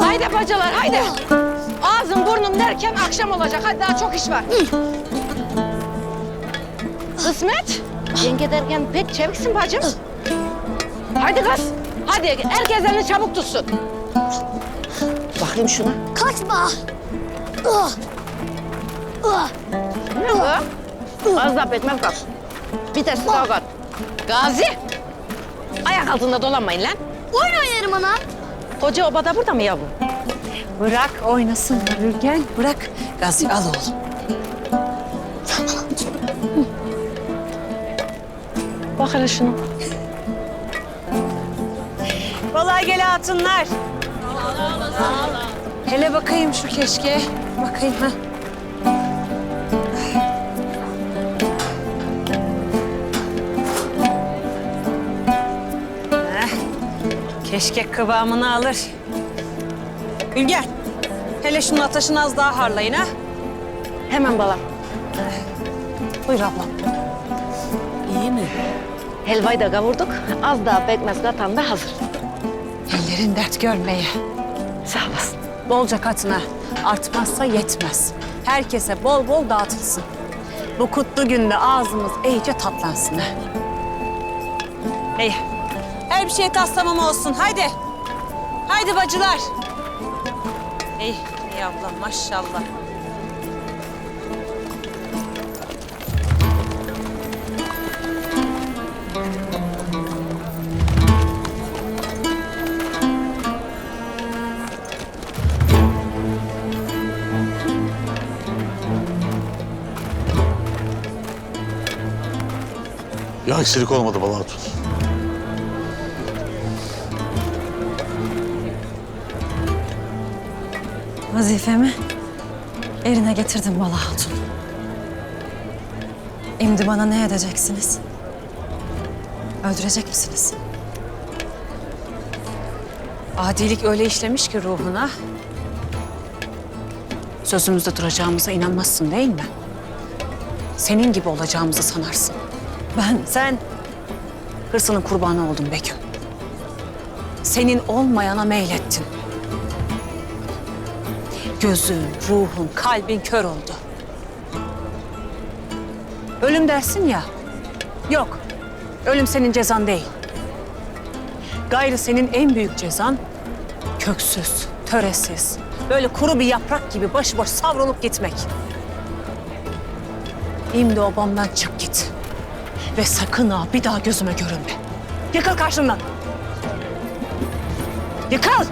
Haydi bacılar haydi. Ağzım burnum derken akşam olacak. Hadi daha çok iş var. Kısmet. Yenge derken pek çeviksin bacım. Hadi kız. Hadi herkes elini çabuk tutsun. Bakayım şuna. Kaçma. Ne bu? Az daha pekmez kal. Bir testi daha kat. Gazi. Ayak altında dolanmayın lan. Oyun oynarım ana. Koca obada burada mı yavrum? Bırak oynasın Gülgen. Bırak. Gazi al oğlum. Bak hele şunu. Kolay gele hatunlar. Hele bakayım şu keşke. Bakayım ha. Keşke kıvamını alır. Gülgen. Hele şunun ateşini az daha harlayın ha. Hemen balam. Buyur ablam. İyi mi? Helvayı da kavurduk. Az daha pekmez katan da hazır. Ellerin dert görmeye. Sağ olasın. Bolca katına. Artmazsa yetmez. Herkese bol bol dağıtılsın. Bu kutlu günde ağzımız iyice tatlansın. ha. İyi. Her bir şey taslamam olsun. Haydi. Haydi bacılar. İyi, iyi ablam maşallah. Bir aksilik olmadı Bala. Vazifemi yerine getirdim Bala Hatun. Şimdi bana ne edeceksiniz? Öldürecek misiniz? Adilik öyle işlemiş ki ruhuna. Sözümüzde duracağımıza inanmazsın değil mi? Senin gibi olacağımızı sanarsın. Ben Sen hırsının kurbanı oldun Begüm. Senin olmayana meylettin. Gözün, ruhun, kalbin kör oldu. Ölüm dersin ya. Yok. Ölüm senin cezan değil. Gayrı senin en büyük cezan köksüz, töresiz, böyle kuru bir yaprak gibi başıboş savrulup gitmek. Şimdi obamdan çık git. Ve sakın ha bir daha gözüme görünme. Yıkıl karşımdan. Yıkıl!